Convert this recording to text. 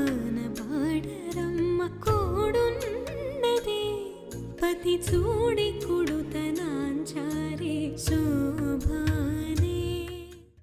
గాన పాడరమ్మ కోడున్నది. పతి చూడి కొడుతనాంచారే శోభా